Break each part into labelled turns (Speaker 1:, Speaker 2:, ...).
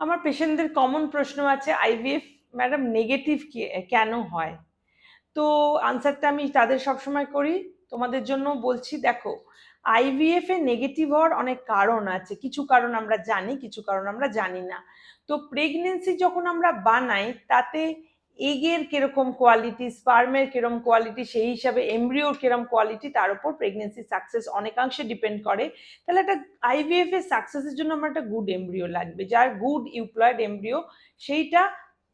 Speaker 1: আমার পেশেন্টদের কমন প্রশ্ন আছে আইভিএফ ম্যাডাম নেগেটিভ কেন হয়? তো আনসারটা আমি তাদের সবসময় করি, তোমাদের জন্য বলছি, দেখো আইভিএফ এ নেগেটিভ হওয়ার অনেক কারণ আছে, কিছু কারণ আমরা জানি, কিছু কারণ আমরা জানি না। তো প্রেগনেন্সি যখন আমরা বানাই, তাতে এগের কীরকম কোয়ালিটি স্পার্মের কীরকম কোয়ালিটি সেই হিসাবে এমব্রিওর কীরকম কোয়ালিটি তার উপর প্রেগনেন্সি সাকসেস অনেকাংশে ডিপেন্ড করে। তাহলে একটা আইভিএফ এর সাকসেসের জন্য আমার একটা গুড এমব্রিও লাগবে। যার গুড ইউপ্লয়েড এমব্রিও সেইটা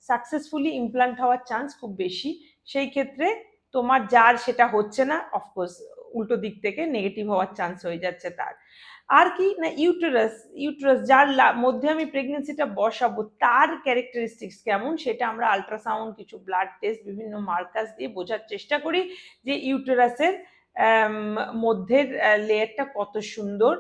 Speaker 1: সাকসেসফুলি ইমপ্লান্ট হওয়ার চান্স খুব বেশি। সেই ক্ষেত্রে তোমার যার সেটা হচ্ছে না অফকোর্স উল্টো দিক থেকে নেগেটিভ হওয়ার চান্স হয়ে যাচ্ছে তার। আর কি? না ইউটেরাস ইউটেরাস যার মধ্যে আমি প্রেগনেন্সিটা বসাবো, তার ক্যারেক্টারিস্টিক্স কেমন সেটা আমরা আলট্রাসাউন্ড কিছু ব্লাড টেস্ট বিভিন্ন মার্কাস দিয়ে বোঝার চেষ্টা করি যে ইউটেরাসের মধ্যের লেয়ারটা কত সুন্দর।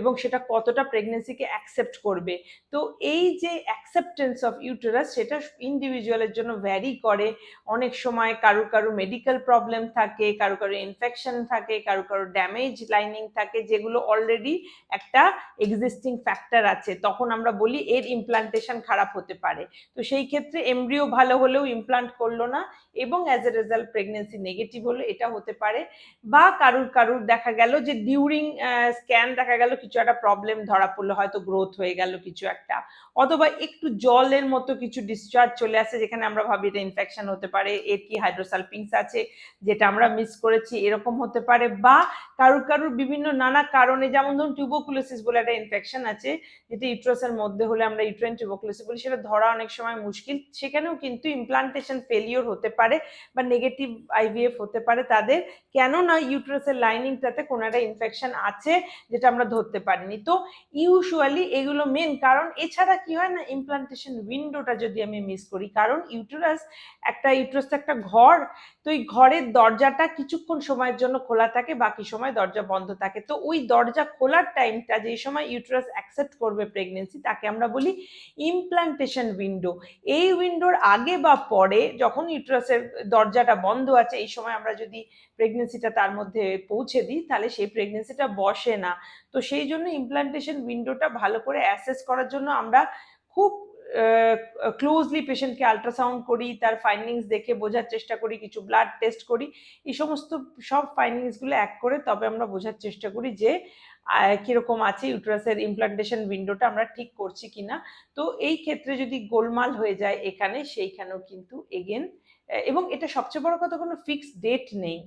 Speaker 1: এবং সেটা কতটা প্রেগনেন্সিকে অ্যাকসেপ্ট করবে। তো এই যে অ্যাকসেপ্টেন্স অফ ইউটেরাস সেটা ইন্ডিভিজুয়ালের জন্য ভ্যারি করে। অনেক সময় কারও কারও মেডিকেল প্রবলেম থাকে, কারও কারও ইনফেকশন থাকে, কারও কারও ড্যামেজ লাইনিং থাকে, যেগুলো অলরেডি একটা এক্সিস্টিং ফ্যাক্টর আছে। তখন আমরা বলি এর ইমপ্লান্টেশন খারাপ হতে পারে। তো সেই ক্ষেত্রে এমব্রিও ভালো হলেও ইমপ্লান্ট করল না এবং as a result pregnancy negative হলো, এটা হতে পারে। বা কারুর কারুর দেখা গেল যে ডিউরিং স্ক্যান দেখা গেল কিছু একটা প্রবলেম ধরা পড়ল, হয়তো গ্রোথ হয়ে গেল কিছু একটা, অথবা একটু জলের মতো কিছু ডিসচার্জ চলে আসে যেখানে আমরা ভাবি এটা ইনফেকশন হতে পারে, এর কি হাইড্রোসালপিংস আছে যেটা আমরা মিস করেছি, এরকম হতে পারে, বা কারুর কারুর বিভিন্ন নানা কারণে, যেমন ধরুন টিউবোকুলোসিস বলে একটা ইনফেকশন আছে, যেটা ইউট্রাসের মধ্যে হলে আমরা ইউট্রেন টিউবোকুলোসিস বলি, সেটা ধরা অনেক সময় মুশকিল, সেখানেও কিন্তু ইমপ্লান্টেশন ফেলিওর হতে পারে, বা নেগেটিভ আইভিএফ হতে পারে, তাদের, কেননা ইউট্রাসের লাইনিংটাতে কোনো একটা ইনফেকশন আছে, যেটা আমরা ধরতে পারিনি। তো ইউজুয়ালি এগুলো মেন কারণ, এছাড়া কি হয় না ইমপ্লান্টেশন উইন্ডোটা যদি আমি মিস করি, কারণ ইউটেরাস একটা ইউটেরাস একটা ঘর, তো এই ঘরের দরজাটা কিছুক্ষণ সময়ের জন্য খোলা থাকে, বাকি সময় দরজা বন্ধ থাকে। তো ওই দরজা খোলার টাইমটা যে সময় ইউটেরাস অ্যাকসেপ্ট করবে প্রেগনেন্সি তাকে আমরা বলি ইমপ্লান্টেশন উইন্ডো এই উইন্ডোর আগে বা পরে যখন ইউটেরাসের দরজাটা বন্ধ আছে, এই সময় আমরা যদি প্রেগনেন্সিটা তার মধ্যে পৌঁছে দিই, তাহলে সেই প্রেগনেন্সিটা বসে না। তো সেই জন্য ইমপ্লান্টেশন উইন্ডোটা ভালো করে অ্যাসেস করার জন্য আমরা খুব ক্লোজলি পেশেন্টকে আলট্রাসাউন্ড করি, তার ফাইন্ডিংস দেখে বোঝার চেষ্টা করি, কিছু ব্লাড টেস্ট করি, এই সমস্ত সব ফাইন্ডিংসগুলো এক করে তবে আমরা বোঝার চেষ্টা করি যে কীরকম আছে ইউট্রাসের ইমপ্লান্টেশন উইন্ডোটা আমরা ঠিক করছি কিনা। তো এই ক্ষেত্রে যদি গোলমাল হয়ে যায় এখানে, সেইখানেও কিন্তু এগেন এবং এটা সবচেয়ে বড় কথা কোনো ফিক্সড ডেট নেই।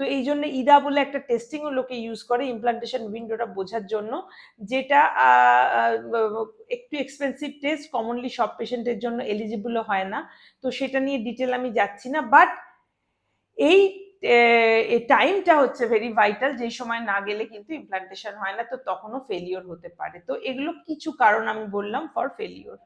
Speaker 1: তো এই জন্য ইদা বলে একটা টেস্টিংও লোকে ইউজ করে ইমপ্লান্টেশন উইন্ডোটা বোঝার জন্য, যেটা একটু এক্সপেন্সিভ টেস্ট কমনলি সব পেশেন্টের জন্য এলিজিবলও হয় না। তো সেটা নিয়ে ডিটেল আমি যাচ্ছি না বাট এই টাইমটা হচ্ছে ভেরি ভাইটাল যেই সময় না গেলে কিন্তু ইমপ্লান্টেশন হয় না, তো তখনও ফেলিওর হতে পারে। তো এগুলো কিছু কারণ আমি বললাম ফর ফেলিওর